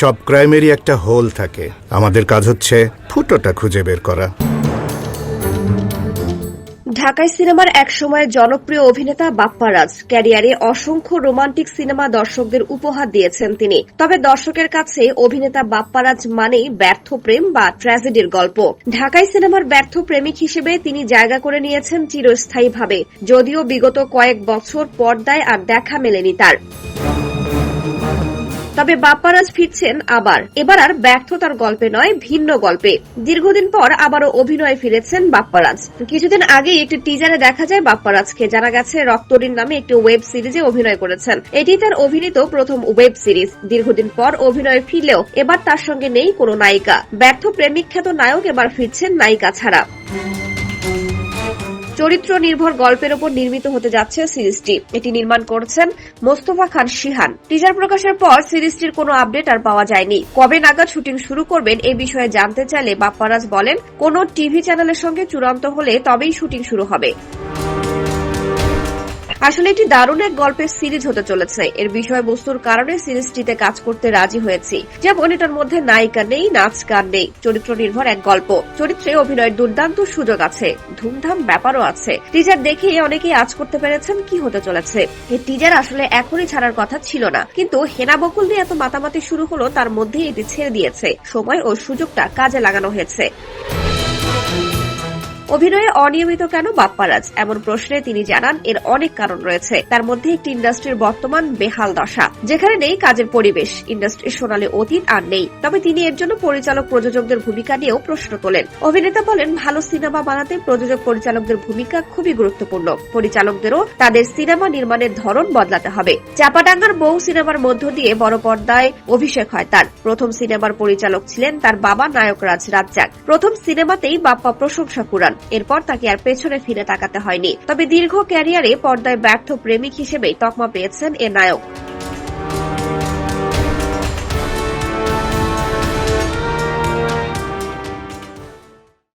সব ক্রাইমেরই একটা হোল থাকে। আমাদের কাজ হচ্ছে ফুটোটা খুঁজে বের করা। ঢাকাই সিনেমার এক সময় জনপ্রিয় অভিনেতা বাপ্পারাজ ক্যারিয়ারে অসংখ্য রোমান্টিক সিনেমা দর্শকদের উপহার দিয়েছেন তিনি। তবে দর্শকের কাছে অভিনেতা বাপ্পারাজ মানেই ব্যর্থ প্রেম বা ট্র্যাজেডির গল্প। ঢাকাই সিনেমার ব্যর্থ প্রেমিক হিসেবে তিনি জায়গা করে নিয়েছেন চিরস্থায়ীভাবে। যদিও বিগত কয়েক বছর পর্দায় আর দেখা মেলেনি তার। তবে বাপ্পারাজ ফিরছেন আবার। এবার আর ব্যর্থতার গল্পে নয়, ভিন্ন গল্পে। দীর্ঘদিন পর আবারও অভিনয়ে ফিরেছেন বাপ্পারাজ। কিছুদিন আগেই একটি টিজারে দেখা যায় বাপ্পারাজকে, জানা গেছে রক্তরিন নামে একটি ওয়েব সিরিজে অভিনয় করেছেন। এটি তার অভিনীত প্রথম ওয়েব সিরিজ দীর্ঘদিন পর অভিনয়ে ফিরলেও এবার তার সঙ্গে নেই কোনো নায়িকা। ব্যর্থ প্রেমিক খ্যাত নায়ক এবার ফিরছেন নায়িকা ছাড়া। চরিত্র নির্ভর গল্পের ওপর নির্মিত হতে যাচ্ছে সিরিজটি। এটি নির্মাণ করছেন মোস্তফা খান শিহান। টিজার প্রকাশের পর সিরিজটির কোনো আপডেট আর পাওয়া যায়নি। কবে নাগাদ শুটিং শুরু করবেন এ বিষয়ে জানতে চাইলে বাপ্পারাজ বলেন, কোন টিভি চ্যানেলের সঙ্গে চূড়ান্ত হলে তবেই শুটিং শুরু হবে। আসলে এটি দারুণ এক গল্পের সিরিজ হতে চলেছে। এর বিষয়বস্তুর কারণে সিরিজটিতে কাজ করতে রাজি হয়েছি। যেমন এটার মধ্যে নায়িকা নেই, নাচ গান নেই চরিত্র নির্ভর এক গল্প। চরিত্রে অভিনয়ের দুর্দান্ত সুযোগ আছে, ধুমধাম ব্যাপারও আছে। টিজার দেখে অনেকেই আজ করতে পেরেছেন কি হতে চলেছে। এই টিজার আসলে এখনই ছাড়ার কথা ছিল না। কিন্তু হেনা বকুল নিয়ে এত মাতামাতি শুরু হলো, তার মধ্যেই এটি ছেড়ে দিয়েছে। সময় ও সুযোগটা কাজে লাগানো হয়েছে। অভিনয়ে অনিয়মিত কেন বাপ্পারাজ? এমন প্রশ্নে তিনি জানান, এর অনেক কারণ রয়েছে। তার মধ্যে একটি ইন্ডাস্ট্রির বর্তমান বেহাল দশা, যেখানে নেই কাজের পরিবেশ ইন্ডাস্ট্রির সোনালী অতীত আর নেই। তবে তিনি এর জন্য পরিচালক প্রযোজকদের ভূমিকা নিয়েও প্রশ্ন তোলেন। অভিনেতা বলেন, ভালো সিনেমা বানাতে প্রযোজক পরিচালকদের ভূমিকা খুবই গুরুত্বপূর্ণ। পরিচালকদেরও তাদের সিনেমা নির্মাণের ধরন বদলাতে হবে। চাপাডাঙ্গার বউ সিনেমার মধ্য দিয়ে বড় পর্দায় অভিষেক হয় তার। প্রথম সিনেমার পরিচালক ছিলেন তার বাবা নায়করাজ রাজ্জাক। প্রথম সিনেমাতেই বাপ্পা প্রশংসা কুড়ান এরপর তাকে আর পেছনে ফিরে তাকাতে হয়নি। তবে দীর্ঘ ক্যারিয়ারে পর্দায় ব্যর্থ প্রেমিক হিসেবেই তকমা পেয়েছেন এ নায়ক।